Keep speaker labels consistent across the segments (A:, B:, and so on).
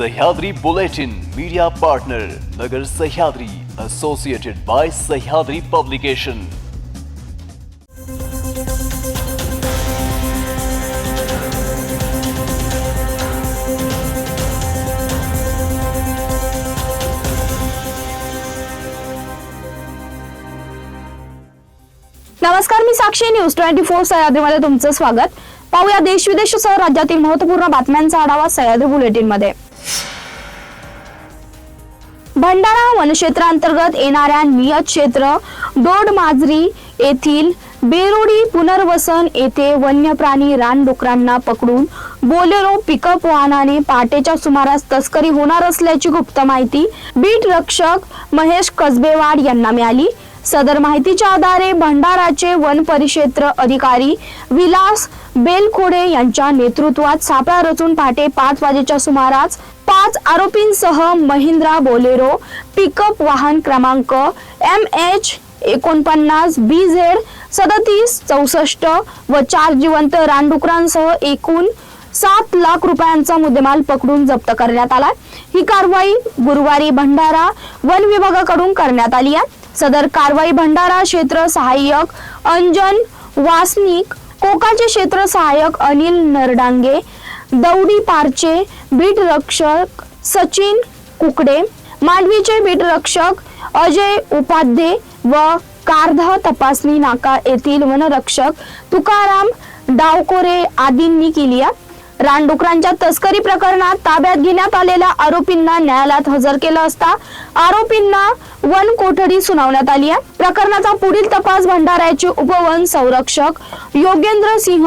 A: Sahyadri Bulletin, media partner Nagar Sahyadri associated by Sahyadri publication
B: नमस्कार मी Sakshi news twenty four सह्याद्रीमध्ये तुमचं स्वागत. पाहूया देश विदेशसह राज्यातील महत्त्वपूर्ण बातम्यांचा आढावा सह्याद्री बुलेटिनमध्ये भंडारा वनक्षेत्रांतर्गत येणाऱ्या नियत क्षेत्र डोडमाजरी येथील बेरोडी पुनर्वसन येथे वन्य प्राणी रानडुकरांना पकडून बोलेरो पिकअप वाहनाने पहाटेच्या सुमारास तस्करी होणार असल्याची गुप्त माहिती बीट रक्षक महेश कसबेवाड यांना मिळाली. सदर माहितीच्या आधारे भंडाराचे वन परिक्षेत्र अधिकारी विलास बेलखोडे यांच्या नेतृत्वात सापळा रचून पहाटे पाच वाजेच्या सुमारास पाच आरोपींसह महिंद्रा बोलेरो पिकअप वाहन क्रमांक एम एच एकोणपन्नास बी झेड सदतीस चौसष्ट व चार जिवंत रानडुकरांसह एकूण सात लाख रुपयांचा मुद्देमाल पकडून जप्त करण्यात आला ही कारवाई गुरुवारी भंडारा वन विभागाकडून करण्यात आली आहे. सदर कारवाई भंडारा क्षेत्र सहाय्यक अंजन वासनिक कोकाचे क्षेत्र सहाय्यक अनिल नरडांगे दौडी पारचे बीट रक्षक सचिन कुकडे मांडवीचे बीट रक्षक अजय उपाध्ये व कारधा तपासणी नाका येथील वनरक्षक तुकाराम डावकोरे आदींनी केली आहे. रानडुकरांच्या तस्करी प्रकरणात ताब्यात घेण्यात आलेल्या आरोपींना न्यायालयात हजर केलं असता आरोपींना वन कोठडी सुनावण्यात आली आहे. प्रकरणाचा पुढील तपास भंडाऱ्याचे उपवन संरक्षक योगेंद्र सिंह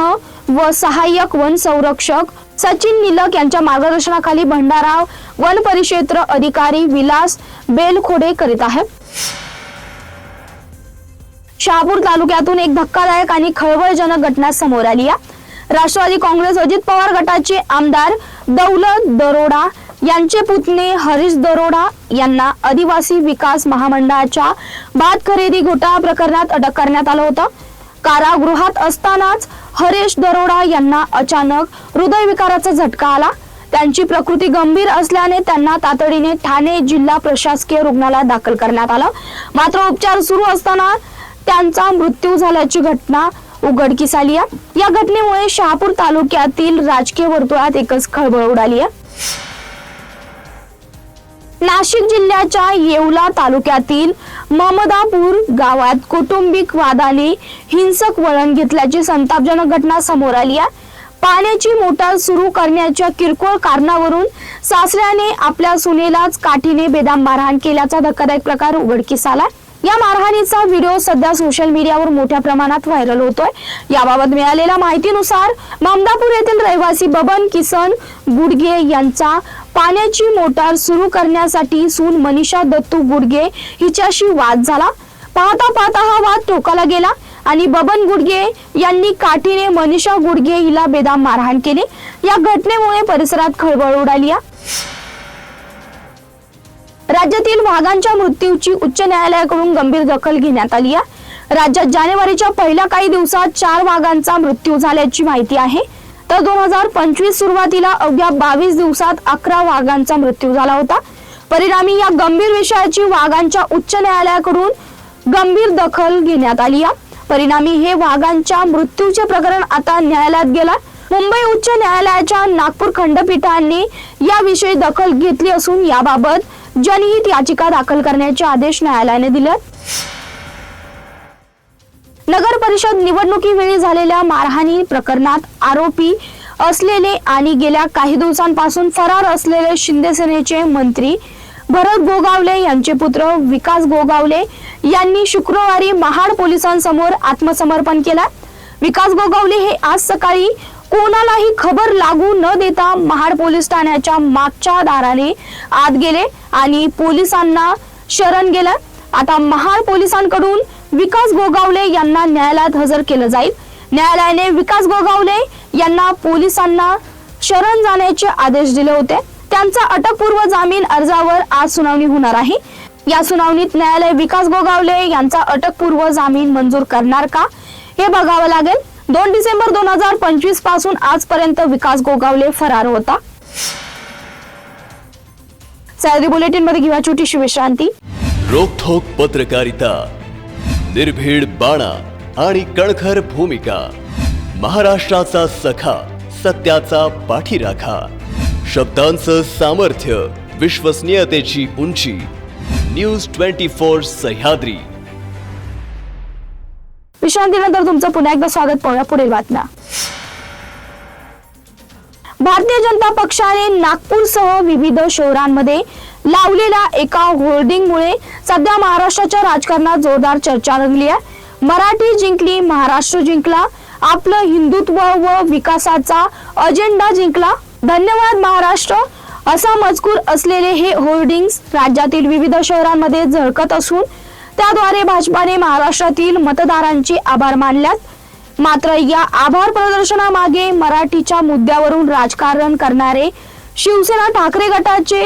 B: व सहाय्यक वन संरक्षक सचिन निलक यांच्या मार्गदर्शनाखाली भंडारा वन परिक्षेत्र अधिकारी विलास बेलखोडे करीत आहेत. शहापूर तालुक्यातून एक धक्कादायक आणि खळबळजनक घटना समोर आली आहे. राष्ट्रवादी काँग्रेस अजित पवार गटाचे आमदार दौलत दरोडा यांचे पुतणे हरीश दरोडा यांना आदिवासी विकास महामंडळाच्या भात खरेदी घोटाळा प्रकरणात अटक करण्यात आलं होतं. कारागृहात असतानाच हरीश दरोडा यांना अचानक हृदयविकाराचा झटका आला. त्यांची प्रकृती गंभीर असल्याने त्यांना तातडीने ठाणे जिल्हा प्रशासकीय रुग्णालयात दाखल करण्यात आलं. मात्र उपचार सुरू असताना त्यांचा मृत्यू झाल्याची घटना उघडकीस आली आहे. या घटनेमुळे शहापूर तालुक्यातील राजकीय वर्तुळात एकच खळबळ उडाली आहे. नाशिक जिल्ह्याच्या येवला तालुक्यातील ममदापूर गावात कौटुंबिक वादाने हिंसक वळण घेतल्याची संतापजनक घटना समोर आली आहे. पाण्याची मोटार सुरू करण्याच्या किरकोळ कारणावरून सासऱ्याने आपल्या सुनेलाच काठीने बेदाम मारहाण केल्याचा धक्कादायक प्रकार उघडकीस आला या मारहाणीचा व्हिडिओ सध्या सोशल मीडियावर मोठ्या प्रमाणात व्हायरल होतोय. याबाबत मिळालेल्या माहितीनुसार ममदापूर येथील रहिवासी बबन किसन गुडगे यांचा पाण्याची मोटार सुरू करण्यासाठी सून मनीषा दत्तू गुडगे हिच्याशी वाद झाला. पाहता पाहता हा वाद टोकाला गेला आणि बबन गुडगे यांनी काठीने मनीषा गुडगे हिला बेदाम मारहाण केली. या घटनेमुळे परिसरात खळबळ उडाली आहे. राज्यातील वाघांच्या मृत्यूची उच्च न्यायालयाकडून गंभीर दखल घेण्यात आली आहे. राज्यात जानेवारीच्या पहिल्या काही दिवसात चार वाघांचा मृत्यू झाल्याची माहिती आहे. तर दोन हजार पंचवीस सुरुवातीला अवघ्या बावीस दिवसात अकरा वाघांचा मृत्यू झाला होता. परिणामी या गंभीर विषयाची वाघांच्या उच्च न्यायालयाकडून गंभीर दखल घेण्यात आली आहे. परिणामी हे वाघांच्या मृत्यूचे प्रकरण आता न्यायालयात गेला मुंबई उच्च न्यायालयाच्या नागपूर खंडपीठाने याविषयी दखल घेतली असून याबाबत जनहित याचिका दाखल करण्याचे आदेश न्यायालयाने दिले नगर परिषद निवडणुकीवेळी झालेल्या मारहाणी प्रकरणात आरोपी असलेले आणि गेल्या काही दिवसांपासून फरार असलेले शिंदे सेनेचे मंत्री भरत गोगावले यांचे पुत्र विकास गोगावले यांनी शुक्रवारी महाड पोलिसांसमोर आत्मसमर्पण केला. विकास गोगावले हे आज सकाळी कोणालाही खबर लागू न देता महाड पोलीस ठाण्याच्या मागच्या दाराने आत गेले आणि पोलिसांना शरण गेलं. आता महाड पोलिसांकडून विकास गोगावले यांना न्यायालयात हजर केलं जाईल. न्यायालयाने विकास गोगावले यांना पोलिसांना शरण जाण्याचे आदेश दिले होते. त्यांचा अटकपूर्व जामीन अर्जावर आज सुनावणी होणार आहे. या सुनावणीत न्यायालय विकास गोगावले यांचा अटकपूर्व जामीन मंजूर करणार का? हे बघावं लागेल. दोन डिसेंबर दोन हजार पंचवीसपासून आजपर्यंत विकास गोगावले फरार होता. सॅलरी बुलेटिनमध्ये घेऊया छोटीशी विश्रांती
A: रोखोक पत्रकारिता निर्भीड बाणा आणि कणखर भूमिका महाराष्ट्राचा सखा सत्याचा पाठीराखा शब्दांचं सामर्थ्य विश्वसनीयतेची उंची न्यूज ट्वेंटी फोर सह्याद्री.
B: विश्रांतीनंतर तुमचं पुन्हा एकदा स्वागत पाहूया पुढील बातम्या. भारतीय जनता पक्षाने नागपूरसह विविध शहरांमध्ये लावलेल्या एका होर्डिंगमुळे सध्या महाराष्ट्राच्या राजकारणात जोरदार चर्चा रंगली आहे. मराठी जिंकली महाराष्ट्र जिंकला आपलं हिंदुत्व व विकासाचा अजेंडा जिंकला. धन्यवाद महाराष्ट्र. असा मजकूर असलेले हे होर्डिंग्स राज्यातील विविध शहरांमध्ये झळकत असून त्याद्वारे भाजपाने महाराष्ट्रातील मतदारांचे आभार मानल्यात. मात्र या आभार प्रदर्शनामागे मराठीच्या मुद्द्यावरून राजकारण करणारे शिवसेना ठाकरे गटाचे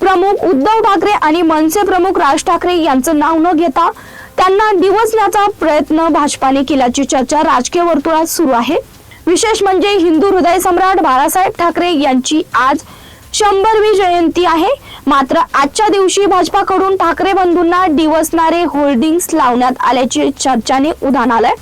B: प्रमुख उद्धव ठाकरे आणि मनसे प्रमुख राज ठाकरे यांचं नाव न घेता त्यांना दिवसण्याचा प्रयत्न भाजपाने केल्याची चर्चा राजकीय वर्तुळात सुरू आहे. विशेष म्हणजे हिंदू हृदय सम्राट बाळासाहेब ठाकरे यांची आज शंभरवी जयंती आहे. मात्र आजच्या दिवशी भाजपाकडून ठाकरे बंधूंना डिवसणारे होल्डिंग्स लावण्यात आल्याची चर्चाने उधाण आलंय.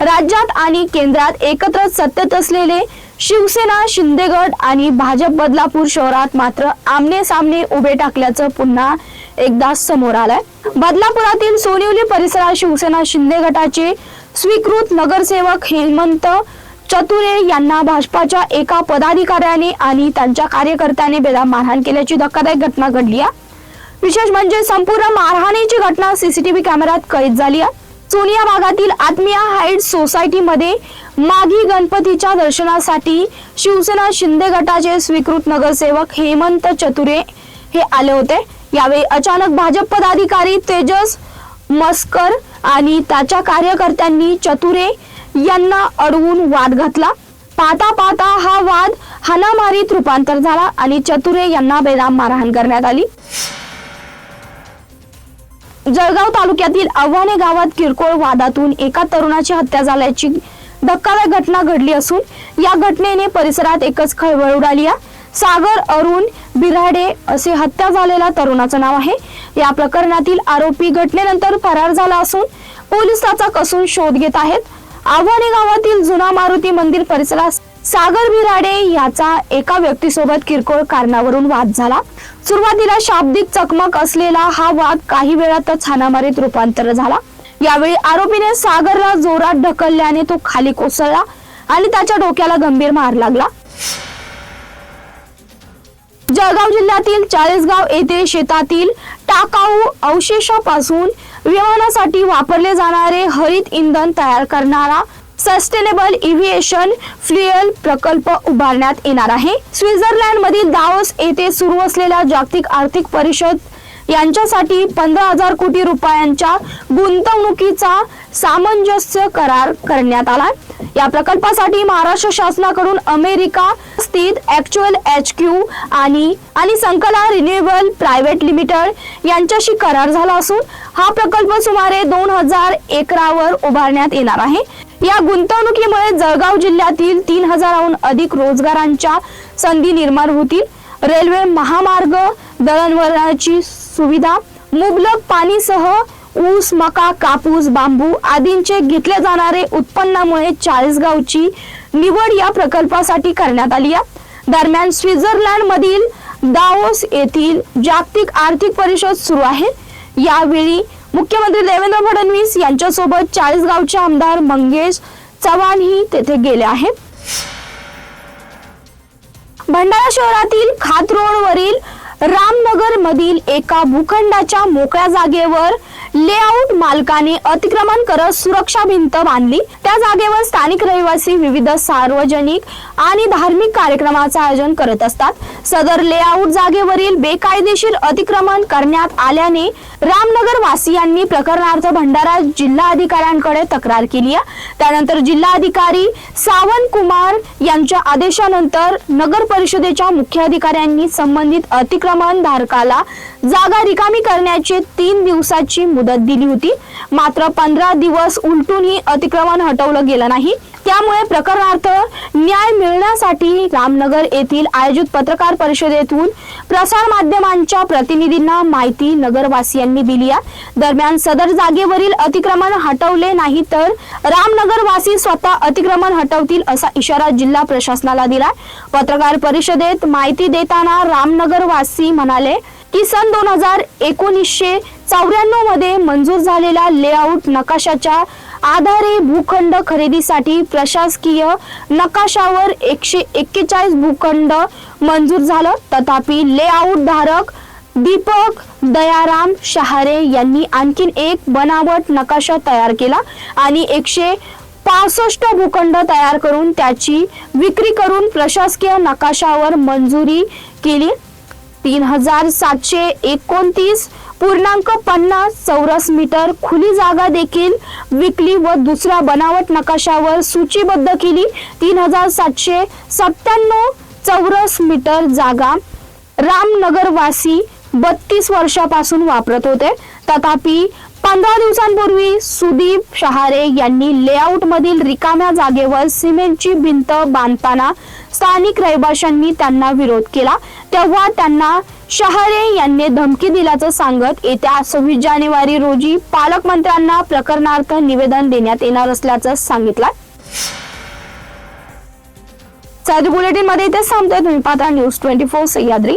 B: राज्यात आणि केंद्रात एकत्र सत्तेत असलेले शिवसेना शिंदेगड आणि भाजप बदलापूर शहरात मात्र आमने सामने उभे टाकल्याचं पुन्हा एकदा समोर आलंय. बदलापुरातील सोनिवली परिसरात शिवसेना शिंदे गटाचे स्वीकृत नगरसेवक हेमंत चतुरे यांना भाजपाच्या एका पदाधिकाऱ्याने आणि त्यांच्या कार्यकर्त्याने बेदाम मारहाण केल्याची धक्कादायक घटना घडली आहे. विशेष म्हणजे संपूर्ण मारहाणीची घटना सीसीटीव्ही कॅमेऱ्यात कैद झाली आहे. सोनिया भागातील आत्मिया हाईट सोसायटीमध्ये माघी गणपतीच्या दर्शनासाठी शिवसेना शिंदे गटाचे स्वीकृत नगरसेवक हेमंत चतुरे हे आले होते. यावेळी अचानक भाजप पदाधिकारी तेजस मस्कर आणि त्याच्या कार्यकर्त्यांनी चतुरे यांना अडवून वाद घातला. पाहता पाहता हा वाद हानामारीत रूपांतर झाला आणि चतुरे यांना बेदाम मारहाण करण्यात आली. जळगाव तालुक्यातील आव्हाने गावात किरकोळ वादातून एका तरुणाची हत्या झाल्याची धक्कादायक घटना घडली असून या घटनेने परिसरात एकच खळबळ उडाली सागर अरुण बिराडे असे हत्या झालेल्या तरुणाचं नाव आहे. या प्रकरणातील आरोपी घटनेनंतर फरार झाला असून पोलीस त्याचा कसून शोध घेत आहेत. आव्हाने गावातील जुना मारुती मंदिर परिसरात सागर बिराडे याचा एका व्यक्तीसोबत किरकोळ कारणावरून वाद झाला. सुरुवातीला शाब्दिक चकमक असलेला हा वाद काही वेळातच हाणामारीत रूपांतर झाला. यावेळी आरोपीने सागरला जोरात ढकलल्याने तो खाली कोसळला आणि त्याच्या डोक्याला गंभीर मार लागला. जळगाव जिल्ह्यातील चाळीसगाव येथे शेतातील टाकाऊ अवशेषापासून विमानासाठी वापरले जाणारे हरित इंधन तयार करणारा सस्टेनेबल इव्हिएशन फ्युएल प्रकल्प उभारण्यात येणार आहे. स्वित्झर्लंड मधील दाओस येथे सुरू असलेल्या जागतिक आर्थिक परिषद यांच्यासाठी पंधरा हजार कोटी रुपयांच्या गुंतवणुकीचा सामंजस्य करार करण्यात आला. या प्रकल्पासाठी महाराष्ट्र शासनाकडून अमेरिका स्थित ऍक्च्युअल एच क्यू आणि आणि संकला रिन्युएबल प्रायव्हेट लिमिटेड यांच्याशी करार झाला असून हा प्रकल्प सुमारे दोन हजार एकरावर उभारण्यात येणार आहे. या गुंतवणुकीमुळे जळगाव जिल्ह्यातील तीन हजाराहून अधिक रोजगारांच्या संधी निर्माण होतील. रेल्वे महामार्ग दळणवळणाची सुविधा मुबलक पाणीसह ऊस मका कापूस बांबू आदींचे घेतले जाणारे उत्पन्नामुळे चाळीसगावची निवड या प्रकल्पासाठी करण्यात आली आहे. दरम्यान स्वित्झर्लंड मधील दाओस येथील जागतिक आर्थिक परिषद सुरू आहे. यावेळी मुख्यमंत्री देवेंद्र फडणवीस यांच्यासोबत चाळीसगावचे आमदार मंगेश चव्हाणही तेथे गेले आहेत भंडारा शहरातील खात रोडवरील राम मधील एका भूखंडाच्या मोकळ्या जागेवर लेआउट मालकाने अतिक्रमण करत सुरक्षा भिंत बांधली. त्या जागेवर स्थानिक रहिवासी विविध सार्वजनिक आणि धार्मिक कार्यक्रमाचं आयोजन करत असतात. सदर लेआउट जागेवरील बेकायदेशीर अतिक्रमण करण्यात आल्याने रामनगर वासियांनी प्रकरणार्थ भंडारा जिल्हा अधिकाऱ्यांकडे तक्रार केली आहे. त्यानंतर जिल्हाधिकारी सावंत कुमार यांच्या आदेशानंतर नगर परिषदेच्या मुख्याधिकाऱ्यांनी संबंधित अतिक्रमण धारकाला जागा रिकामी करण्याचे तीन दिवसाची मुदत दिली होती. मात्र पंधरा दिवस उलटूनही अतिक्रमण हटवलं गेलं नाही. त्यामुळे प्रकरणार्थ न्याय मिळण्यासाठी रामनगर येथील आयोजित पत्रकार परिषदेतून प्रसार माध्यमांच्या प्रतिनिधींना माहिती नगरवासियांनी दिली आहे. दरम्यान सदर जागेवरील अतिक्रमण हटवले नाही तर रामनगरवासी स्वतः अतिक्रमण हटवतील असा इशारा जिल्हा प्रशासनाला दिला पत्रकार परिषदेत माहिती देताना रामनगरवासी म्हणाले किसान दोन हजार एकोणीसशे चौऱ्याण्णवमध्ये मंजूर झालेल्या लेआउट नकाशाच्या आधारे भूखंड खरेदीसाठी प्रशासकीय नकाशावर एकशे एक्केचाळीस भूखंड मंजूर झालं. तथापि लेआउट धारक दीपक दयाराम शहारे यांनी आणखीन एक बनावट नकाशा तयार केला आणि एकशे पासष्ट भूखंड तयार करून त्याची विक्री करून प्रशासकीय नकाशावर मंजुरी केली. तीन हजार सातशे एकोणतीस पूर्णांक पन्नास चौरस मीटर खुली जागा देखील विकली व दुसऱ्या बनावट नकाशावर सूचीबद्ध केली. तीन हजार सातशे सत्त्याण्णव चौरस मीटर जागा रामनगरवासी बत्तीस वर्षापासून वापरत होते. तथापि पंधरा दिवसांपूर्वी सुदीप शहारे यांनी लेआउट मधील रिकाम्या जागेवर सिमेंटची भिंत बांधताना स्थानिक रहिवाशांनी त्यांना विरोध केला. तेव्हा त्यांना शहारे यांनी धमकी दिल्याचं सांगत येत्या सव्वीस जानेवारी रोजी पालकमंत्र्यांना प्रकरणार्थ निवेदन देण्यात येणार असल्याचं सांगितलं. सायद बुलेटिनमध्ये इथेच थांबतोय. तुम्ही पाहता न्यूज ट्वेंटी फोर सह्याद्री.